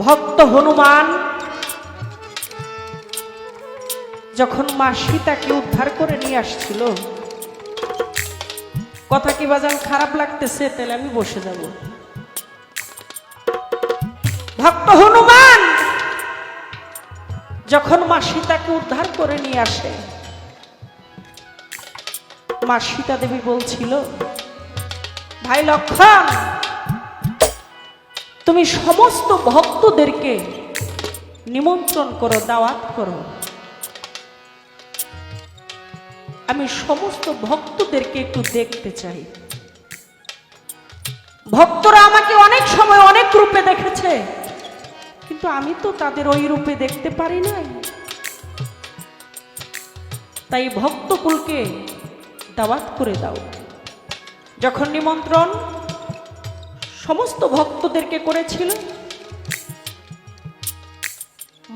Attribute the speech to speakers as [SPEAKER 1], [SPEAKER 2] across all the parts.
[SPEAKER 1] ভক্ত হনুমান, যখন মা সীতাকে উদ্ধার করে নিয়ে আসছিল, কথা কি বাজান খারাপ লাগতেছে, তাহলে আমি বসে যাব। ভক্ত হনুমান, যখন মা সীতাকে উদ্ধার করে নিয়ে আসে মা সীতা দেবী বলছিল, ভাই লক্ষণ তুমি সমস্ত ভক্তদেরকে নিমন্ত্রণ করো, দাওয়াত করো। আমি সমস্ত ভক্তদেরকে একটু দেখতে চাই। ভক্তরা আমাকে অনেক সময় অনেক রূপে দেখেছে, কিন্তু আমি তো তাদের ওই রূপে দেখতে পারি নাই। তাই ভক্তকুলকে দাওয়াত করে দাও। যখন নিমন্ত্রণ সমস্ত ভক্তদেরকে করেছিল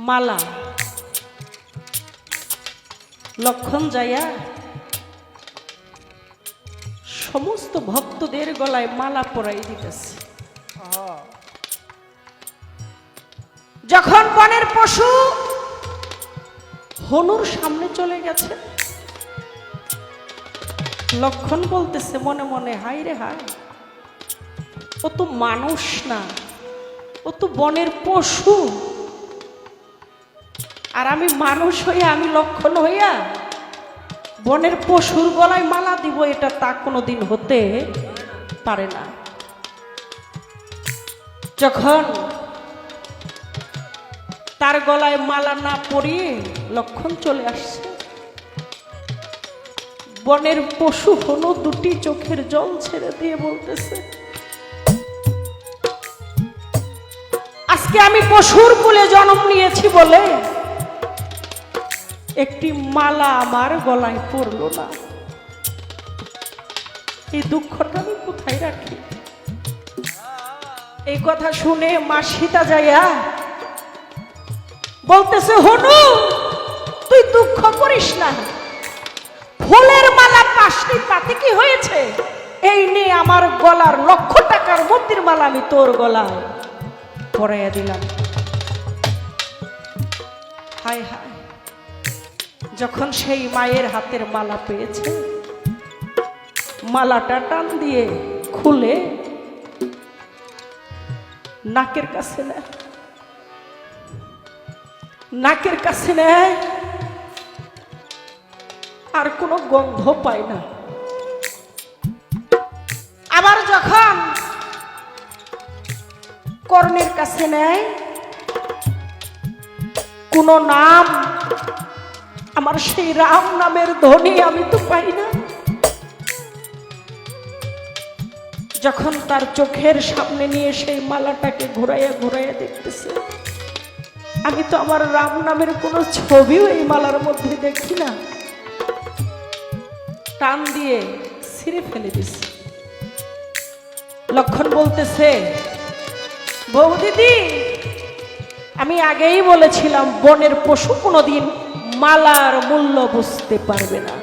[SPEAKER 1] মালা। লক্ষণ যাইয়া সমস্ত ভক্তদের গলায় মালা পরাই দিতেছে। যখন বনের পশু হনুর সামনে চলে গেছে, লক্ষণ বলতেছে, মনে মনে হাই রে হাই ও তো মানুষ না, ও তো বনের পশু। আর আমি মানুষ হইয়া আমি লক্ষণ হইয়া বনের পশুর গলায় মালা দিব, এটা তা কোনোদিন হতে পারে না। যখন তার গলায় মালা না পরিয়ে লক্ষণ চলে আসছে, বনের পশু হলো দুটি চোখের জল ছেড়ে দিয়ে বলতেছে আজকে আমি পশুর কুলে জন্ম নিয়েছি বলে একটি মালা আমার গলায় পড়ল না। এই দুঃখটা আমি কোথায় রাখি? এই কথা শুনে মা সীতা যাইয়া বলতেছে, হনু, তুই দুঃখ করিস না। ফুলের মালা পাশনি তাতে কি হয়েছে? এই নিয়ে আমার গলার লক্ষ টাকার মন্দির মালা আমি তোর গলায় পরাইয়া দিলাম। হায় হায়, যখন সেই মায়ের হাতের মালা পেয়েছে, মালাটা টান দিয়ে খুলে নাকের কাছে নেয়। নাকের কাছে নেয়। আর কোনো গন্ধ পায় না। কর্ণের কাছে নেয়। কোনো নাম, আমার সেই রাম নামের ধ্বনি আমি তো পাই না। যখন তার চোখের সামনে নিয়ে সেই মালাটাকে ঘুরাইয়া ঘুরাইয়া দেখতেছে, আমি তো আমার রাম নামের কোনো ছবিও এই মালার মধ্যে দেখি না। টান দিয়ে ছিঁড়ে ফেলে দিছে। লক্ষণ বলতেছে বউ দিদি আমি আগেই বলেছিলাম, বনের পশু কোনোদিন মালার মূল্য বুঝতে পারবে না।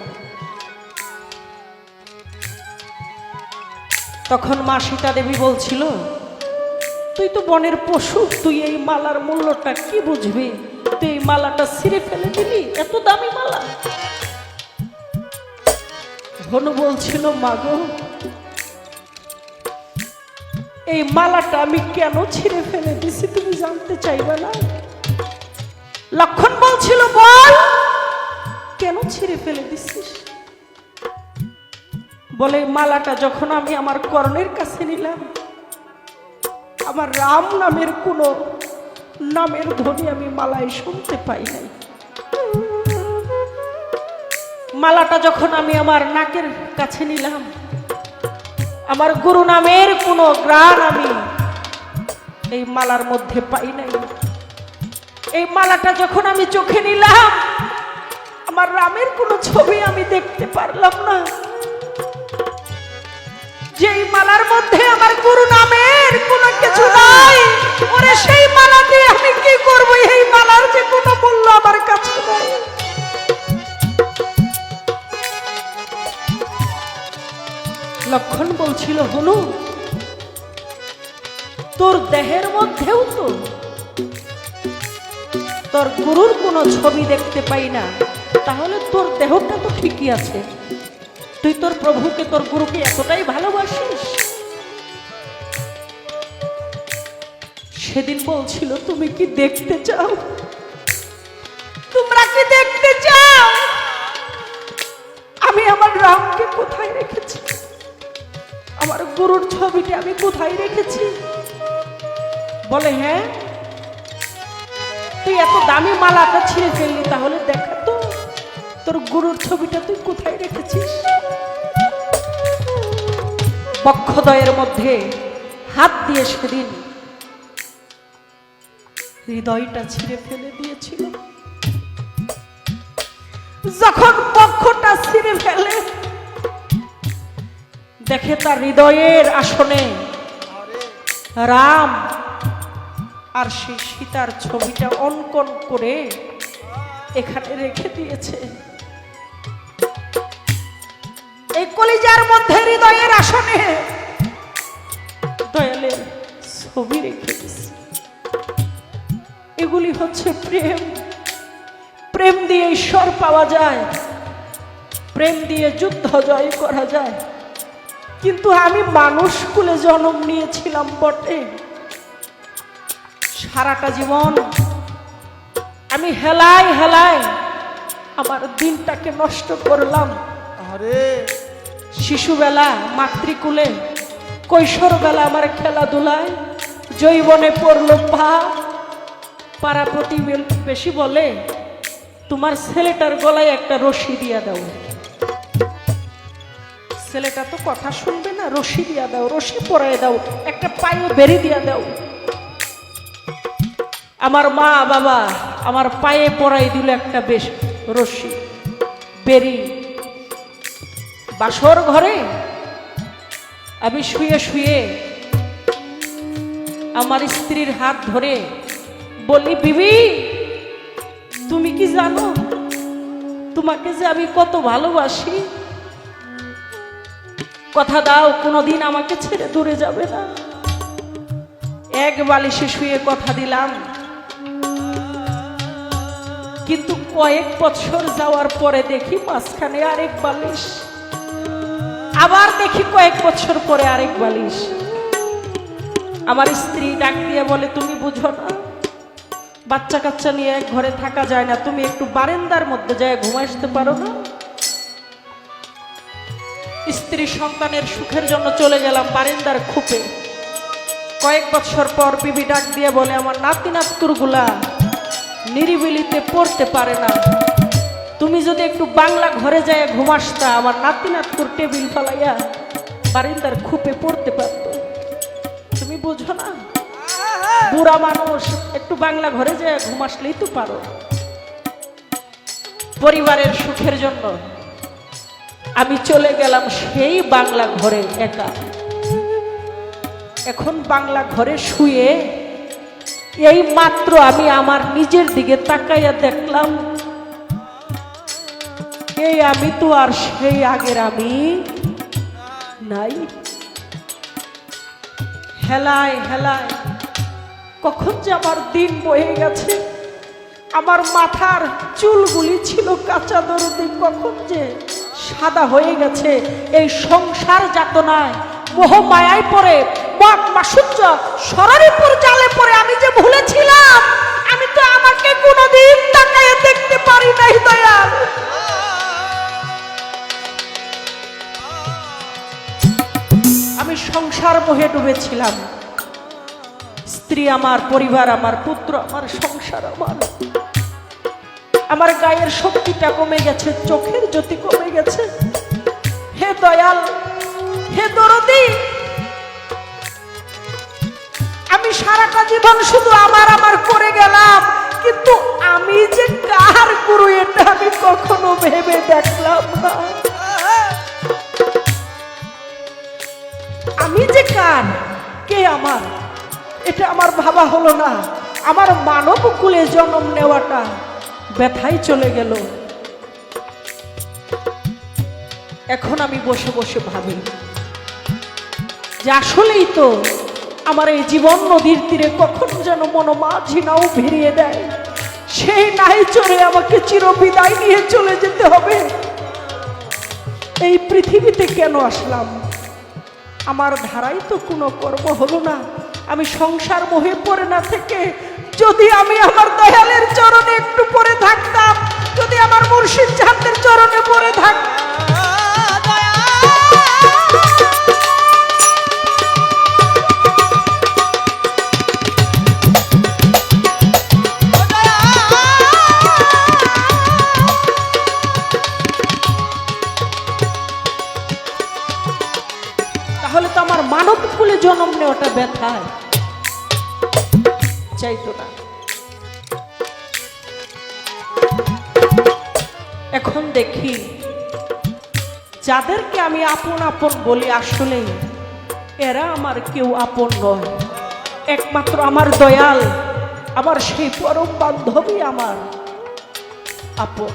[SPEAKER 1] তখন মা সীতা দেবী বলছিল, তুই তো বনের পশু, তুই এই মালার মূল্যটা কি বুঝবি? তুই এই মালাটা ছিঁড়ে ফেলে দিবি এত দামি মালা? হনু বলছিল মাগো এই মালাটা আমি কেন ছিঁড়ে ফেলে দিছি তুমি জানতে চাইবে না? লক্ষণ বলছিল, বল, কেন ছিঁড়ে ফেলে দিছিস? বলে মালাটা যখন আমি আমার কর্ণের কাছে নিলাম, আমার রাম নামের কোনো নামের ধ্বনি আমি মালায় শুনতে পাই নাই। মালাটা যখন আমি আমার নাকের কাছে নিলাম আমার গুরু নামের কোনো গ্রাণ আমি এই মালার মধ্যে পাই নাই। এই মালাটা যখন আমি চোখে নিলাম, আমার রামের কোনো ছবি আমি দেখতে পারলাম না। যেই মালার মধ্যে আমার গুরু নামের কোনো কিছু নাই, ওরে সেই মালা দিয়ে আমি কি করব? এই মালার যে কোনো মূল্য আমার কাছে নাই। লক্ষণ বলছিল, হনু, তোর দেহের মধ্যেও তো তোর গুরুর কোনো ছবি দেখতে পাই না। তাহলে তোর দেহটা তো ঠিকই আছে। তুই তোর প্রভুকে, তোর গুরুকে এতটাই ভালোবাসিস? সেদিন বলছিল, তুমি কি দেখতে চাও? গুরুর ছবিটা আমি কোথায় রেখেছি? বলে হ্যাঁ? তুই এত দামি মালাটা ছিঁড়ে ফেললি তাহলে দেখা তো, তোর গুরুর ছবিটা তুই কোথায় রেখেছিস? বক্ষদয়ের মধ্যে হাত দিয়ে সেদিন হৃদয়টা ছিঁড়ে ফেলে দিয়েছিল। যখন পক্ষটা ছিঁড়ে ফেলে দেখে তার হৃদয়ের আসনে রাম আর সেই সীতার ছবিটা অঙ্কন করে এখানে রেখে দিয়েছে। এই কলিজার মধ্যে হৃদয়ের আসনে দয়ালের ছবি রেখে দিয়েছে। এগুলি হচ্ছে প্রেম। প্রেম দিয়ে ঈশ্বর পাওয়া যায়। প্রেম দিয়ে যুদ্ধ জয় করা যায়। কিন্তু আমি মানুষ কুলে জন্ম নিয়েছিলাম বটে। সারাটা জীবন আমি হেলাই হেলাই আমার দিনটাকে নষ্ট করলাম।
[SPEAKER 2] আরে
[SPEAKER 1] শিশুবেলা মাতৃকুলে কৈশোরবেলা আমার খেলাধুলায় জৈবনে পড়ল পা। পাড়া প্রতিবেশী বলে তোমার ছেলেটার গলায় একটা রশি দিয়া দাও। ছেলেটা তো কথা শুনবে না, রশি দিয়া দাও, রশি পরায় দাও, একটা পায়ে বেরি দিয়া দাও। আমার মা বাবা আমার পায়ে পরাই দিল একটা বেশ রশি বেরি বাসর ঘরে আমি শুয়ে শুয়ে আমার স্ত্রীর হাত ধরে বলি বিবি, তুমি কি জানো তোমাকে যে আমি কত ভালোবাসি? কথা দাও, কোনোদিন আমাকে ছেড়ে দূরে যাবে না। এক বালিশে শুয়ে কথা দিলাম। কিন্তু কয়েক বছর যাওয়ার পরে দেখি মাঝখানে আরেক বালিশ। আবার দেখি কয়েক বছর পরে আরেক বালিশ। আমার স্ত্রী ডাক দিয়ে বলে, তুমি বুঝো না বাচ্চা কাচ্চা নিয়ে ঘরে থাকা যায় না। তুমি একটু বারেন্দার মধ্যে যায় ঘুমা আসতে পারো না? স্ত্রী সন্তানের সুখের জন্য চলে গেলাম বারেন্দার খুপে। কয়েক বছর পর বিবি ডাক দিয়ে বলে, আমার নাতি নাতকুরগুলা নিরিবিলিতে পড়তে পারে না। তুমি যদি একটু বাংলা ঘরে যায় ঘুমাসতা, আমার নাতি নাতকুর টেবিল ফালাইয়া বারিন্দার খুপে পড়তে পারতো। তুমি বুঝো না? বুড়া মানুষ, একটু বাংলা ঘরে যায় ঘুমাসলেই তো পারো। পরিবারের সুখের জন্য আমি চলে গেলাম সেই বাংলা ঘরে একা। এখন বাংলা ঘরে শুয়ে এই মাত্র আমি আমার নিজের দিকে তাকাইয়া দেখলাম। এই আমি তো আর সেই আগের আমি নাই। হেলায় হেলায়, কখন যে আমার দিন বয়ে গেছে। আমার মাথার চুলগুলি ছিল কাঁচা দরদি, কখন যে সাদা হয়ে গেছে। এই সংসার যাতনায় মোহ মায়ায় পরে মগ মাসুজ্জ সরারিপুর জালে পড়ে, আমি যে ভুলেছিলাম, আমি তো আমাকে কোনোদিন তাকায় দেখতে পারি নাই, দয়াল। আমি সংসার মোহে ডুবেছিলাম। স্ত্রী আমার, পরিবার আমার, পুত্র আমার, সংসার আমার। আমার গায়ের শক্তিটা কমে গেছে, চোখের জ্যোতি কমে গেছে। হে দয়াল, হে দরদি, আমি সারাটা জীবন শুধু আমার আমার করে গেলাম, কিন্তু আমি যে কার গুরু এটা আমি কখনো ভেবে দেখলাম না। আমি যে কার? কে আমার? এটা আমার ভাবা হলো না। আমার মানব কুলে জন্ম নেওয়াটা। ব্যথাই চলে গেল। এখন আমি বসে বসে ভাবি, যে আসলেই তো আমার এই জীবন নদীর তীরে কখন যেন মনোমাঝি নাও ভিড়িয়ে দেয়। সেই নাই চড়ে আমাকে চিরবিদায় নিয়ে চলে যেতে হবে। এই পৃথিবীতে কেন আসলাম? আমার ধারাই তো কোনো কর্ম হলো না। আমি সংসার মোহে পড়ে না থেকে যদি আমি আমার দয়ালের চরণে একটু পরে থাকতাম, যদি আমার মুর্শিদ চাঁদের চরণে পরে থাকতাম এখন দেখি। যাদেরকে আমি আপন আপন বলি আসলে, এরা আমার কেউ আপন নয়। একমাত্র আমার দয়াল আমার সেই পরম বান্ধবী আমার আপন।